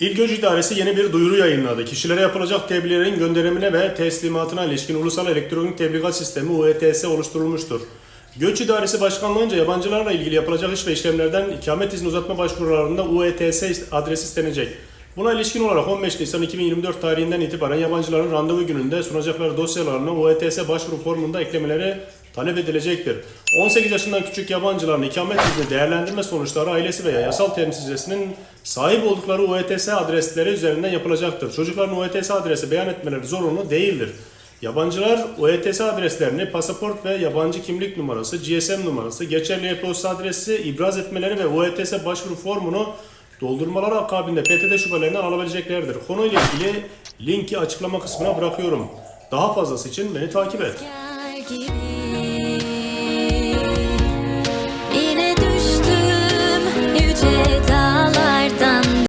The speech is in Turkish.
İl Göç İdaresi yeni bir duyuru yayınladı. Kişilere yapılacak tebliğlerin gönderimine ve teslimatına ilişkin Ulusal Elektronik Tebligat Sistemi UETS oluşturulmuştur. Göç İdaresi Başkanlığı'nca yabancılarla ilgili yapılacak iş ve işlemlerden ikamet izni uzatma başvurularında UETS adresi istenecek. Buna ilişkin olarak 15 Nisan 2024 tarihinden itibaren yabancıların randevu gününde sunacakları dosyalarına UETS başvuru formunda eklemeleri talep edilecektir. 18 yaşından küçük yabancıların ikamet izni değerlendirme sonuçları ailesi veya yasal temsilcisinin sahip oldukları UETS adresleri üzerinden yapılacaktır. Çocukların UETS adresi beyan etmeleri zorunlu değildir. Yabancılar UETS adreslerini pasaport ve yabancı kimlik numarası, GSM numarası, geçerli e-posta adresi ibraz etmeleri ve UETS başvuru formunu doldurmaları akabinde PTT şubelerinden alabileceklerdir. Konuyla ilgili linki açıklama kısmına bırakıyorum. Daha fazlası için beni takip et. Gibi